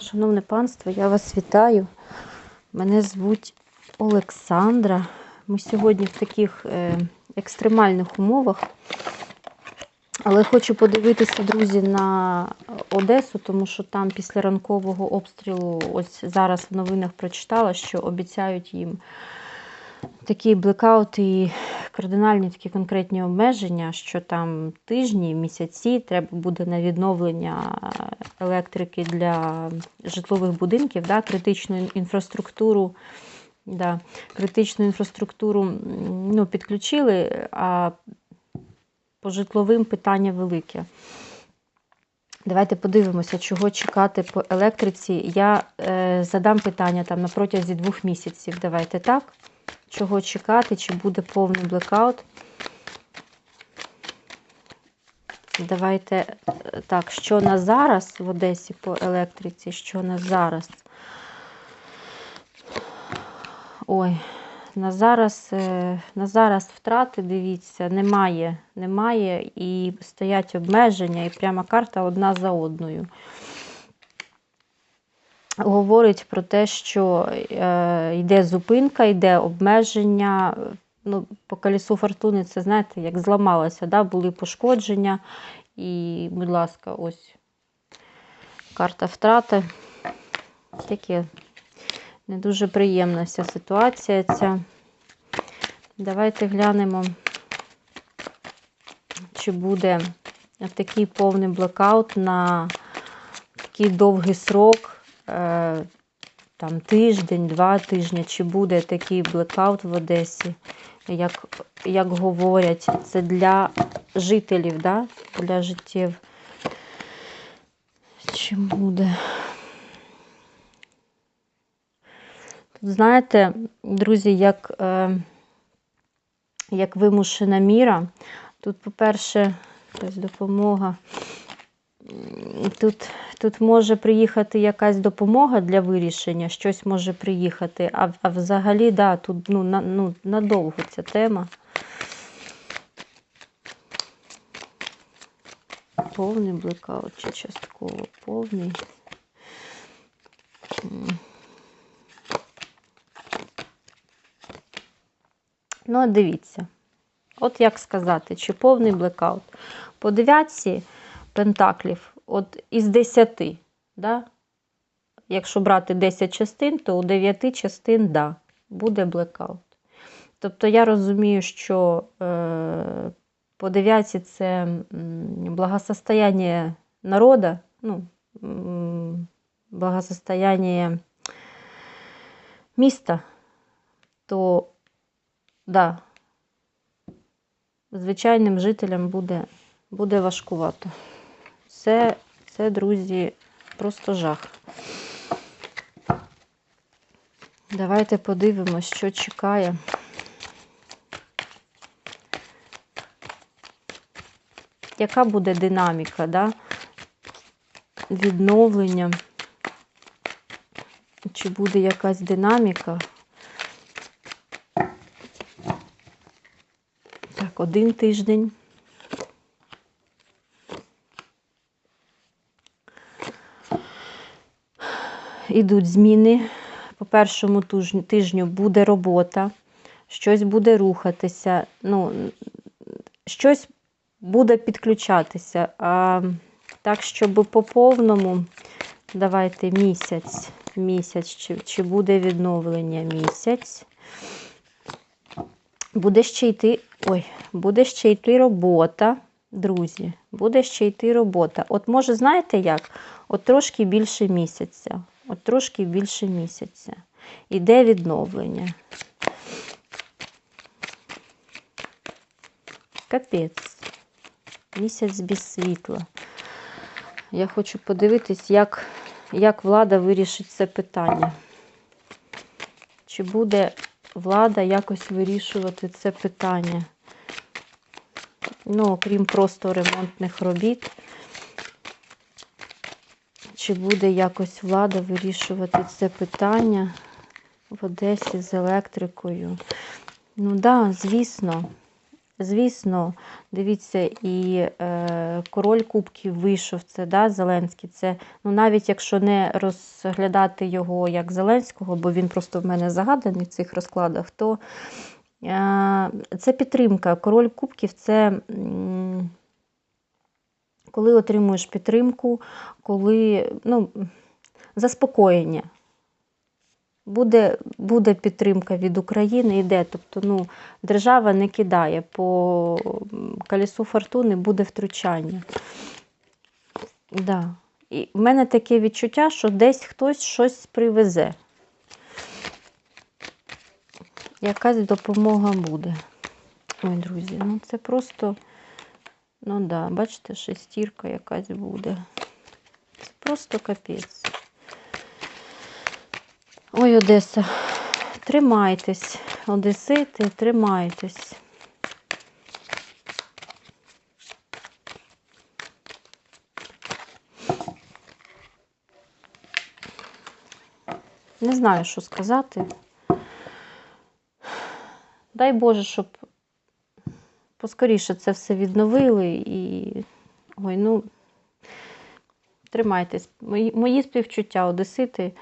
Шановне панство, я вас вітаю. Мене звуть Олександра. Ми сьогодні в таких е, екстремальних умовах. Але хочу подивитися, друзі, на Одесу, тому що там після ранкового обстрілу, ось зараз в новинах прочитала, що обіцяють їм такі блекаути і кардинальні такі конкретні обмеження, що там тижні, місяці треба буде на відновлення електрики для житлових будинків, да, критичну інфраструктуру. Да, критичну інфраструктуру ну, підключили, а по житловим питання велике. Давайте подивимося, чого чекати по електриці. Я е, задам питання там на протязі двох місяців. Давайте так. Чого чекати, чи буде повний блекаут. Давайте е, так, що на зараз в Одесі по електриці, що на зараз. Ой, на зараз, е, на зараз втрати, дивіться, немає, немає і стоять обмеження, і пряма карта одна за одною. Говорить про те, що е, йде зупинка, йде обмеження. Ну, По колесу фортуни це, знаєте, як зламалося, да? були пошкодження. І, будь ласка, ось карта втрати. Таке не дуже приємна вся ситуація ця. Давайте глянемо, чи буде такий повний блокаут на такий довгий срок, там тиждень, два тижні, чи буде такий блекаут в Одесі, як, як говорять, це для жителів, да? для життів. Чи буде? Тут, Знаєте, друзі, як, е, як вимушена міра. Тут, по-перше, якась допомога. Тут, тут може приїхати якась допомога для вирішення, щось може приїхати, а, а взагалі, да, тут ну, на, ну, надовго ця тема. Повний блекаут чи частково повний. Ну, дивіться. От як сказати, чи повний блекаут. По дев'ятці пентаклів, от із 10, да? якщо брати 10 частин, то у 9 частин, да, буде блекаут. Тобто я розумію, що е, по дев'ятці це благосостояння народу, ну, благосостояння міста, то да, звичайним жителям буде, буде важкувато. Це, це, друзі, просто жах. Давайте подивимось, що чекає. Яка буде динаміка, да? відновлення? Чи буде якась динаміка? Так, один тиждень. Ідуть зміни. По першому тижню буде робота, щось буде рухатися, ну, щось буде підключатися. А так, щоб по повному, давайте місяць, місяць, чи, чи буде відновлення місяць. Буде ще йти, ой, буде ще йти робота, друзі. Буде ще йти робота. От може, знаєте як? От трошки більше місяця. От трошки більше місяця. Іде відновлення. Капець. Місяць без світла. Я хочу подивитись, як, як влада вирішить це питання. Чи буде влада якось вирішувати це питання. Ну, окрім просто ремонтних робіт. Чи буде якось влада вирішувати це питання в Одесі з електрикою? Ну так, да, звісно. Звісно, дивіться, і е, король кубків вийшов, це да, Зеленський. Це, ну, навіть якщо не розглядати його як Зеленського, бо він просто в мене загаданий в цих розкладах, то е, це підтримка. Король кубків це м, коли отримуєш підтримку, коли ну, заспокоєння. Буде, буде підтримка від України, йде. Тобто, ну, держава не кидає. По м, колесу фортуни буде втручання. Да. І в мене таке відчуття, що десь хтось щось привезе. Якась допомога буде. Ой, друзі, ну це просто, ну да, бачите, шестірка якась буде. Це просто капець. Ой, Одеса, тримайтесь, Одесити, тримайтесь. Не знаю, що сказати. Дай Боже, щоб поскоріше це все відновили і. Ой, ну, тримайтесь. Мої, мої співчуття, Одесити.